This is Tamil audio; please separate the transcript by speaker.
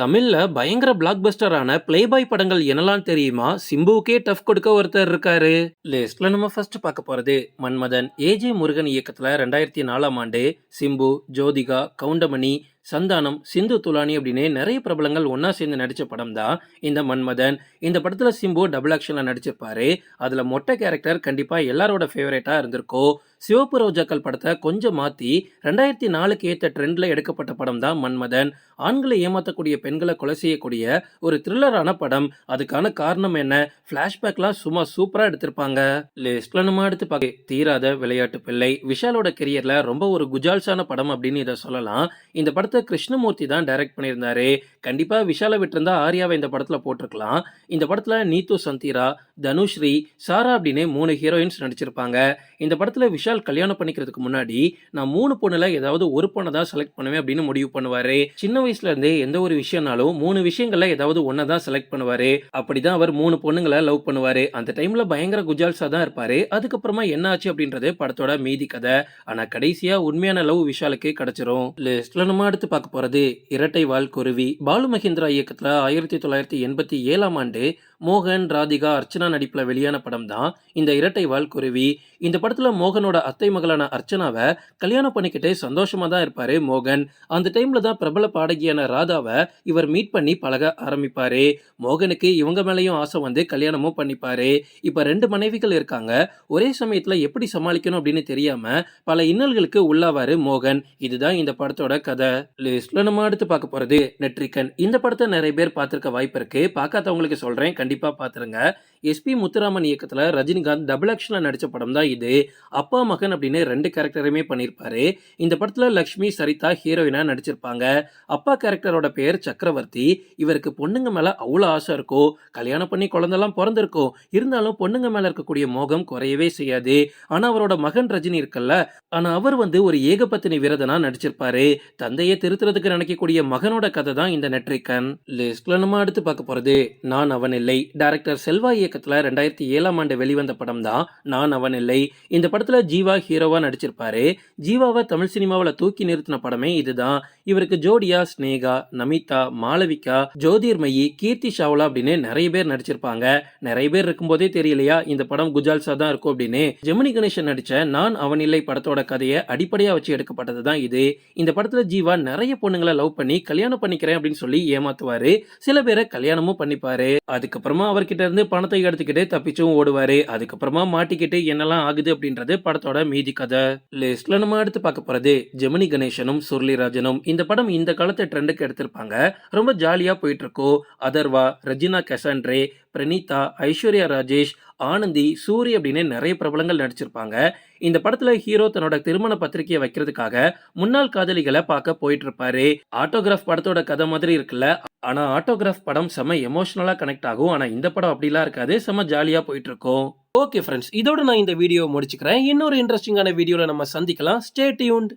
Speaker 1: தமிழ்ல பயங்கர பிளாக் பஸ்டரான பிளேபாய் படங்கள் என்னலாம் தெரியுமா? சிம்புவுக்கே டஃப் கொடுக்க ஒருத்தர் இருக்காரு. லிஸ்ட்ல நம்ம ஃபர்ஸ்ட் பார்க்க போறது மன்மதன் ஏஜே முருகன் இயக்கத்துல ரெண்டாயிரத்தி நாலாம் ஆண்டு சிம்பு ஜோதிகா கவுண்டமணி சந்தானம் சிந்து துலானி அப்படின்னு நிறைய பிரபலங்கள் ஒன்றா சேர்ந்து நடித்த படம் தான் இந்த மன்மதன். இந்த படத்தில் சிம்பு டபுள் ஆக்ஷனில் நடிச்சிருப்பாரு. அதில் மொட்டை கேரக்டர் கண்டிப்பாக எல்லாரோட ஃபேவரேட்டாக இருந்திருக்கும் சிவப்பு ரோஜாக்கள் படத்தை கொஞ்சம் மாற்றி ரெண்டாயிரத்தி நாலுக்கு ஏற்ற ட்ரெண்டில் எடுக்கப்பட்ட படம் தான் மன்மதன். ஆண்களை ஏமாற்றக்கூடிய பெண்களை கொலை செய்யக்கூடிய ஒரு த்ரில்லரான படம். அதுக்கான காரணம் என்ன? ஃப்ளாஷ்பேக்லாம் சும்மா சூப்பராக எடுத்திருப்பாங்க. லிஸ்ட்ல நம்ம எடுத்து பார்க்க தீராத விளையாட்டு பிள்ளை. விஷாலோட கெரியரில் ரொம்ப ஒரு குஜால்ஸான படம் அப்படின்னு இதை சொல்லலாம். இந்த படத்தை கிருஷ்ணமூர்த்தி தான் டைரக்ட் பண்ணியிருந்தாரு. கண்டிப்பா விஷாலை விட்டிருந்தா ஆர்யாவை இந்த படத்துல போட்டிருக்கலாம். இந்த படத்துல நீத்து சந்தீரா தனுஸ்ரீ சாரா அப்படின்னு மூணு ஹீரோயின்ஸ் நடிச்சிருப்பாங்க. இந்த படத்துல விஷால் கல்யாணம் பண்ணிக்கிறதுக்கு முன்னாடி நான் மூணு பொண்ணில் ஏதாவது ஒரு பொண்ணை தான் செலக்ட் பண்ணுவேன் அப்படின்னு முடிவு பண்ணுவாரு. சின்ன வயசுல இருந்தே எந்த ஒரு விஷயம்னாலும் மூணு விஷயங்களில் ஏதாவது ஒன்றை தான் செலக்ட் பண்ணுவாரு. அப்படிதான் அவர் மூணு பொண்ணுங்களை லவ் பண்ணுவாரு. அந்த டைம்ல பயங்கர குஜால்ஸா தான் இருப்பாரு. அதுக்கப்புறமா என்ன ஆச்சு அப்படின்றது படத்தோட மீதி கதை. ஆனா கடைசியா உண்மையான லவ் விஷாலுக்கு கிடைச்சிரும். லிஸ்ட்ல நம்ம அடுத்து பார்க்க போகிறது இரட்டை வால் குருவி. பாலு மகேந்திரா இயக்கத்தில் ஆயிரத்தி தொள்ளாயிரத்தி எண்பத்தி ஏழாம் ஆண்டு மோகன் ராதிகா அர்ச்சனா நடிப்பில் வெளியான படம் தான் இந்த இரட்டை வால் குருவி. இந்த படத்தில் மோகனோட அத்தை மகளான அர்ச்சனாவை கல்யாணம் பண்ணிக்கிட்டே சந்தோஷமாக தான் இருப்பார் மோகன். அந்த டைமில் தான் பிரபல பாடகியான ராதாவை இவர் மீட் பண்ணி பழக ஆரம்பிப்பார். மோகனுக்கு இவங்க மேலேயும் ஆசை வந்து கல்யாணமும் பண்ணிப்பார். இப்போ ரெண்டு மனைவிகள் இருக்காங்க. ஒரே சமயத்தில் எப்படி சமாளிக்கணும் அப்படின்னு தெரியாமல் பல இன்னல்களுக்கு உள்ளாவார் மோகன். இதுதான் இந்த படத்தோட கதை. லிஸ்ட்ல நம்ம அடுத்து பார்க்க போறது நெட்ரிகன் இந்த படத்தை நிறைய பேர் பார்த்துருக்க வாய்ப்பு இருக்கு. பார்க்காதவங்களுக்கு சொல்றேன். கண்டிப்பா பாத்துருங்க எஸ்பி முத்துராமன் இயக்கத்தில் ரஜினிகாந்த் டபுள் ஆக்ஷனில் நடித்த படம் தான் இது. அப்பா மகன் அப்படின்னு ரெண்டு கேரக்டருமே பண்ணியிருப்பாரு இந்த படத்தில் லக்ஷ்மி சரிதா ஹீரோயினாக நடிச்சிருப்பாங்க. அப்பா கேரக்டரோட பேர் சக்கரவர்த்தி. இவருக்கு பொண்ணுங்க மேலே அவ்வளோ ஆசை இருக்கும் கல்யாணம் பண்ணி குழந்தெல்லாம் பிறந்திருக்கும் இருந்தாலும் பொண்ணுங்க மேலே இருக்கக்கூடிய மோகம் குறையவே செய்யாது. ஆனால் அவரோட மகன் ரஜினி இருக்குல்ல ஆனால் அவர் வந்து ஒரு ஏகபத்தினி விரதனாக நடிச்சிருப்பாரு. தந்தையை திருத்துறதுக்கு நினைக்கக்கூடிய மகனோட கதை தான் இந்த நெட்ரிக்கன் லிஸ்ட்ல நம்ம அடுத்து பார்க்க போகிறது நான் அவன் இல்லை. டைரக்டர் செல்வா இயக்கத்தில் ரெண்டாயிரத்தி ஏழாம் ஆண்டு வெளிவந்த படம் தான் நான் அவன் இல்லை. இந்த படத்துல ஜீவா ஹீரோவா நடிச்சிருப்பாரு. ஜீவாவை தமிழ் சினிமாவில் தூக்கி நிறுத்தின படமே இதுதான் இவருக்கு ஜோடியா ஸ்னேகா நமிதா மாளவிகா ஜோதிர்மயி கீர்த்தி ஷாவ்லா அப்படின்னு நிறைய பேர் நடிச்சிருப்பாங்க. நிறைய பேர் இருக்கும்போதே தெரியலையா இந்த படம் குஜால்சா தான் இருக்கும் அப்படின்னு. ஜெமினி கணேசன் நடிச்ச நான் அவன் இல்லை படத்தோட கதையை அடிப்படையா வச்சு எடுக்கப்பட்டது தான் இது. இந்த படத்துல ஜீவா நிறைய பொண்ணுங்களை லவ் பண்ணி கல்யாணம் பண்ணிக்கிறேன் அப்படின்னு சொல்லி ஏமாத்துவாரு. சில பேரை கல்யாணமும் பண்ணிப்பாரு. அதுக்கப்புறமா அவர்கிட்ட இருந்து பணத்தை எடுத்துக்கிட்டு தப்பிச்சும் ஓடுவாரு. அதுக்கப்புறமா மாட்டிக்கிட்டு என்னெல்லாம் ஆகுது அப்படின்றது படத்தோட மீதி கதை. லிஸ்ட்ல நம்ம அடுத்து பார்க்க போறது ஜெமினி கணேசனும் சுருளிராஜனும். இந்த படம் இந்த காலத்து ட்ரெண்டுக்கு எடுத்திருப்பாங்க. ரொம்ப ஜாலியா போயிட்டு இருக்கோம் அதர்வா ரெஜினா கெசாண்ட்ரே பிரணீதா ஐஸ்வர்யா ராஜேஷ் ஆனந்தி சூரி அப்படின்னு நிறைய பிரபலங்கள் நடிச்சிருப்பாங்க. இந்த படத்துல ஹீரோ தன்னோட திருமண பத்திரிகையை வைக்கிறதுக்காக முன்னாள் காதலிகளை பார்க்க போயிட்டு இருப்பாரு ஆட்டோகிராஃப் படத்தோட கதை மாதிரி இருக்குல்ல ஆனா ஆட்டோகிராஃப் படம் செம எமோஷனலா கனெக்ட் ஆகும். ஆனா இந்த படம் அப்படிலாம் இருக்காது செம ஜாலியா போயிட்டு இருக்கும் ஓகே ஃப்ரெண்ட்ஸ் இதோட நான் இந்த வீடியோ முடிச்சுக்கிறேன். இன்னொரு இன்ட்ரெஸ்டிங்கான வீடியோவில் நம்ம சந்திக்கலாம். Stay tuned